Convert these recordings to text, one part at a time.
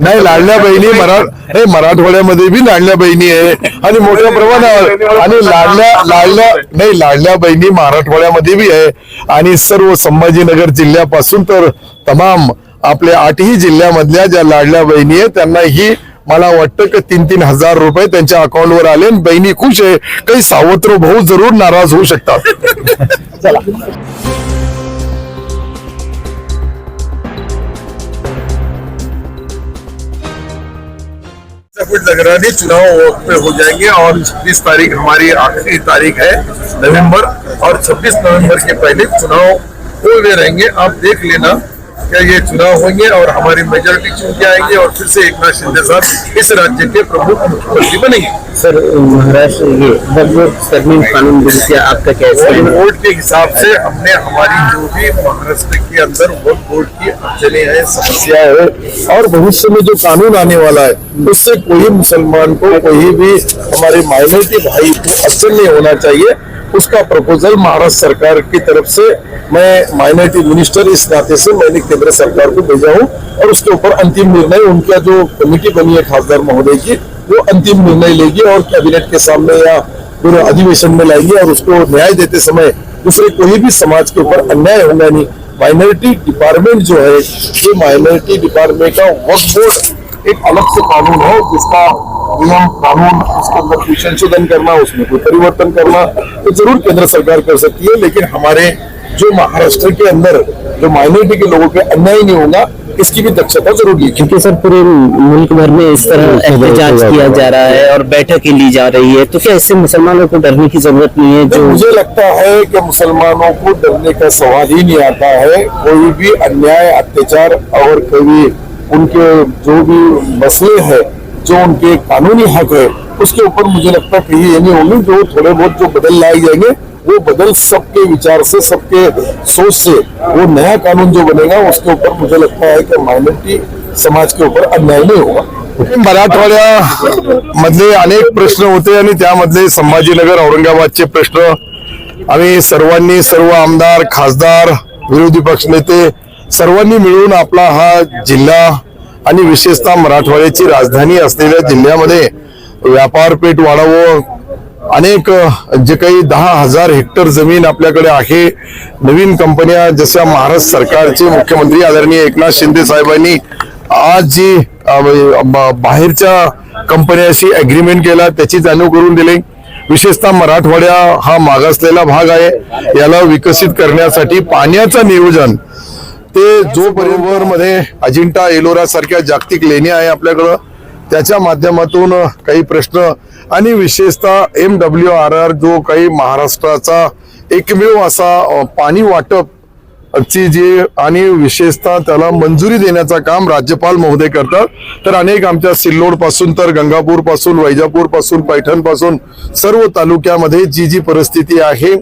नाही लाडल्या बहिणी मराठ नाही मराठवाड्यामध्ये बी लाडल्या बहिणी आहे. आणि मोठ्या प्रमाणावर आणि लाडल्या लाडल्या नाही लाडल्या बहिणी मराठवाड्यामध्ये बी आहे. आणि सर्व संभाजीनगर जिल्ह्यापासून तर तमाम आपल्या आठही जिल्ह्यामधल्या ज्या लाडल्या बहिणी आहेत त्यांना ही मला वाटतं की तीन तीन हजार रुपये त्यांच्या अकाउंटवर आले आणि बहिणी खुश आहे. काही सावत्र भाऊ जरूर नाराज होऊ शकतात. कुछ नगरानी चुनाव वक्त पे हो जाएंगे और 26 तारीख हमारी आखिरी तारीख है नवंबर और 26 नवंबर के पहले चुनाव हो गए रहेंगे। आप देख लेना क्या ये चुनाव होंगे और हमारी मेजोरिटी चुन के आएँगे और फिर से एक नाथ शिंदे साहब इस राज्य के प्रमुख मुख्यमंत्री बनेंगे? सर महाराष्ट्र ये कानून बिल से आपका क्या वोट के हिसाब से हमने हमारी जो भी महाराष्ट्र के अंदर वोट बोर्ड की अड़चने हैं समस्या है और भविष्य में जो कानून आने वाला है उससे कोई मुसलमान को कोई भी हमारे माइनॉरिटी भाई को अड़चन नहीं होना चाहिए। उसका प्रपोजल महाराष्ट्र सरकार की तरफ़ से मैं माइनॉरिटी मिनिस्टर इस नाते से मैंने केंद्र सरकार को भेजा हूँ और उसके ऊपर अंतिम निर्णय उनका जो कमेटी बनी है खासदार महोदय की, वो अंतिम निर्णय लेगी और कैबिनेट के सामने या पूरे अधिवेशन में लाएगी और उसको न्याय देते समय दूसरे कोई भी समाज के ऊपर अन्याय होगा नहीं। माइनॉरिटी डिपार्टमेंट जो है, ये माइनॉरिटी डिपार्टमेंट का वक्फ बोर्ड एक अलग से कानून है जिसका नियम कानून उसके अंदर कोई संशोधन करना उसमें कोई परिवर्तन करना तो ज़रूर केंद्र सरकार कर सकती है लेकिन हमारे जो महाराष्ट्र के अंदर जो माइनॉरिटी के लोगों पे अन्याय नहीं होगा इसकी भी दक्षता ज़रूर ली। क्योंकि सर पूरे मुल्क भर में इस तरह एहतजाज किया जा रहा है और बैठकें ली जा रही है तो क्या इससे मुसलमानों को डरने की ज़रूरत नहीं है जो मुझे लगता है कि मुसलमानों को डरने का सवाल ही नहीं आता है कोई भी अन्याय अत्याचार और कोई उनके जो भी मसले हैं, जो उनके कानूनी हक है, उसके ऊपर मुझे लगता है कहीं ये नहीं होंगे। जो थोड़े बहुत जो बदल लाए जाएँगे, वो बदल सबके विचार से, सबके सोच से, वो नया कानून जो बनेगा, उसके ऊपर मुझे लगता है कि माइनॉरिटी समाज के ऊपर अन्याय नहीं होगा। मराठवाड्या मधले अनेक प्रश्न होते आणि त्यामधले संभाजीनगर, औरंगाबादचे प्रश्न आम्ही सर्वांनी सर्व आमदार, खासदार, विरोधी पक्षनेते सर्वांनी मिळून आपला हा जिल्हा आणि विशेषतः मराठवाड्याची राजधानी असलेल्या जिल्ह्यामध्ये व्यापारपेठ वाढावं. अनेक जे काही दहा हजार हेक्टर जमीन आपल्याकडे आहे. नवीन कंपन्या जशा महाराष्ट्र सरकारचे मुख्यमंत्री आदरणीय एकनाथ शिंदे साहेबांनी आज जी बाहेरच्या कंपन्याशी अग्रीमेंट केला त्याची जाणीव करून दिली. विशेषतः मराठवाड्या हा मागासलेला भाग आहे. याला विकसित करण्यासाठी पाण्याचं नियोजन ते जोपर्यंत मध्ये अजिंठा एलोरा सारख्या जागतिक लेण्या आहे आपल्याकडं त्याच्या माध्यमातून काही प्रश्न आणि विशेषतः एम डब्ल्यू आर आर जो काही महाराष्ट्राचा एकमेव असा पाणी वाटप ची जी आणि विशेषतः त्याला मंजुरी देण्याचं काम राज्यपाल महोदय करतात. तर अनेक आमच्या सिल्लोडपासून तर गंगापूरपासून वैजापूरपासून पैठणपासून सर्व तालुक्यामध्ये जी जी परिस्थिती आहे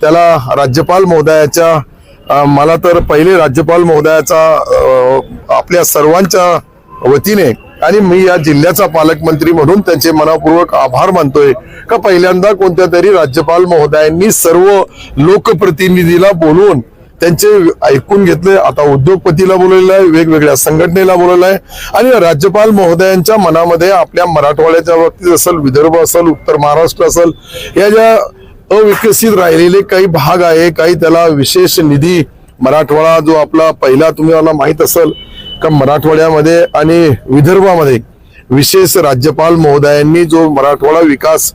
त्याला राज्यपाल महोदयाच्या मला तर पहिले राज्यपाल महोदयाचा आपल्या सर्वांच्या वतीने आणि मी या जिल्ह्याचा पालकमंत्री म्हणून त्यांचे मनापूर्वक आभार मानतोय का पहिल्यांदा कोणत्या तरी राज्यपाल महोदयांनी सर्व लोकप्रतिनिधीला बोलवून त्यांचे ऐकून घेतले. आता उद्योगपतीला बोलवलेलं आहे वेगवेगळ्या संघटनेला बोलवलं आहे. आणि राज्यपाल महोदयांच्या मनामध्ये आपल्या मराठवाड्याच्या बाबतीत असेल विदर्भ असेल उत्तर महाराष्ट्र असेल या ज्या अविकसित राहिलेले काही भाग आहे काही त्याला विशेष निधी मराठवाडा जो आपला पहिला तुम्हाला माहीत असेल का मराठवाड्यामध्ये आणि विदर्भामध्ये विशेष राज्यपाल महोदयांनी जो मराठवाडा विकास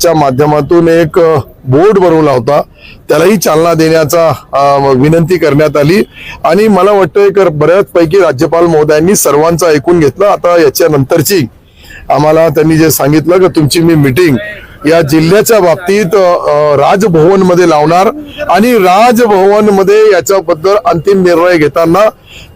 च्या माध्यमातून एक बोर्ड बनवला होता त्यालाही चालना देण्याचा विनंती करण्यात आली. आणि मला वाटतं की बऱ्याचपैकी राज्यपाल महोदयांनी सर्वांचा ऐकून घेतलं. आता याच्या नंतरची आम्हाला त्यांनी जे सांगितलं की तुमची मी मिटिंग या जिल्ह्याच्या बाबतीत राजभवनमध्ये लावणार आणि राजभवनमध्ये याच्याबद्दल अंतिम निर्णय घेताना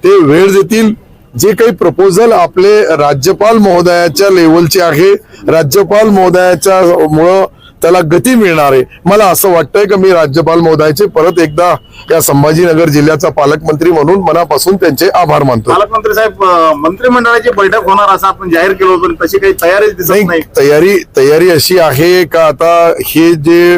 ते वेळ देतील. जे काही प्रपोजल आपले राज्यपाल महोदयाच्या लेवलचे आहे राज्यपाल महोदयाच्या मुळं त्याला गती मिळणार. आहे मला असं वाटतंय की मी राज्यपाल महोदयाचे परत एकदा या संभाजीनगर जिल्ह्याचा पालकमंत्री म्हणून मनापासून त्यांचे आभार मानतो. पालकमंत्री साहेब मंत्रिमंडळाची बैठक होणार असं आपण जाहीर केलं होतं पण तशी काही तयारीच दिसत नाही तयारी तयारी अशी आहे का आता हे जे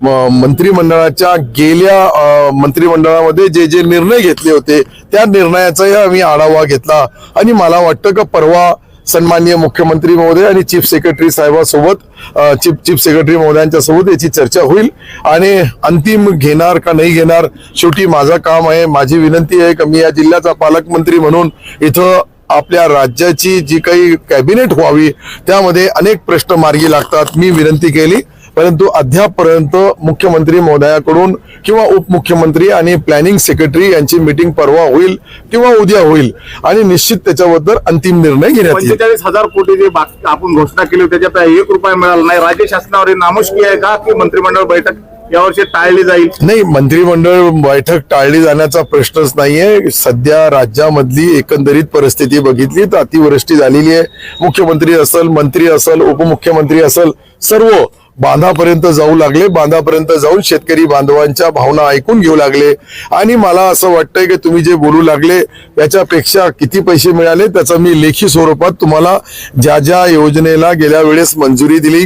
मंत्रिमंडळाच्या गेल्या मंत्रिमंडळामध्ये जे जे निर्णय घेतले होते त्या निर्णयाचाही आम्ही आढावा घेतला. आणि मला वाटतं का परवा सन्माननीय मुख्यमंत्री महोदय आणि चीफ सेक्रेटरी साहेबांसोबत चीफ चीफ सेक्रेटरी महोदयांच्या सोबत याची चर्चा होईल. आणि अंतिम घेणार का नाही घेणार शेवटी माझं काम आहे. माझी विनंती आहे का मी या जिल्ह्याचा पालकमंत्री म्हणून इथं आपल्या राज्याची जी काही कॅबिनेट व्हावी त्यामध्ये अनेक प्रश्न मार्गी लागतात. मी विनंती केली. परंतु अद्यापपर्यंत मुख्यमंत्री महोदयाकडून किंवा उपमुख्यमंत्री आणि प्लॅनिंग सेक्रेटरी यांची मीटिंग परवा होईल किंवा उद्या होईल आणि निश्चित त्याच्याबद्दल अंतिम निर्णय घेण्यात येईल. पंचेचाळीस हजार कोटी जे बाकी आपण घोषणा केली होती त्याच्यात एक रुपया मिळाला नाही. राज्य शासनावर हे नामुष्की आहे का की मंत्रिमंडळ बैठक यावर्षी टाळली जाईल? नाही मंत्रिमंडळ बैठक टाळली जाण्याचा प्रश्नच नाहीये. सध्या राज्यामधली एकंदरीत परिस्थिती बघितली तर अतिवृष्टी झालेली आहे. मुख्यमंत्री असेल मंत्री असेल उपमुख्यमंत्री असेल सर्व बांधापर्यंत जाऊ लागले. बांधापर्यंत जाऊन शेतकरी बांधवांच्या भावना ऐकून घेऊ लागले. आणि मला असं वाटतंय की तुम्ही जे बोलू लागले याच्यापेक्षा किती पैसे मिळाले त्याचा मी लेखी स्वरूपात तुम्हाला ज्या ज्या योजनेला गेल्या वेळेस मंजुरी दिली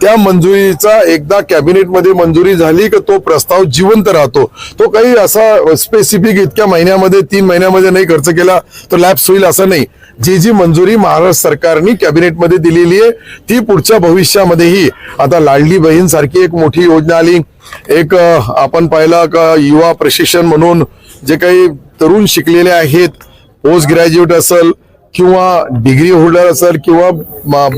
त्या मंजुरीचा एकदा कॅबिनेटमध्ये मंजुरी झाली की तो प्रस्ताव जिवंत राहतो. तो काही असा स्पेसिफिक इतक्या महिन्यामध्ये तीन महिन्यामध्ये नाही खर्च केला तर लॅप्स होईल असं नाही. जी जी मंजुरी महाराष्ट्र सरकारने कॅबिनेटमध्ये दिलेली आहे ती पुढच्या भविष्यामध्येही आता लाडली बहीण सारखी एक मोठी योजना आली. एक आपण पाहिलं का युवा प्रशिक्षण म्हणून जे काही तरुण शिकलेले आहेत पोस्ट ग्रॅज्युएट असेल किंवा डिग्री होल्डर असेल किंवा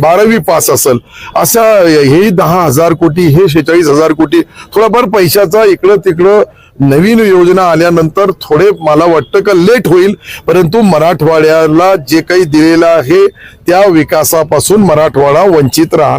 बारावी पास असेल अशा हे दहा हजार कोटी हे शेचाळीस हजार कोटी थोडाफार पैशाचा इकडं तिकडं नवीन योजना आल्यानंतर थोडे मला वाटतं का लेट होईल. परंतु मराठवाड्याला जे काही दिलेलं आहे त्या विकासापासून मराठवाडा वंचित राहणार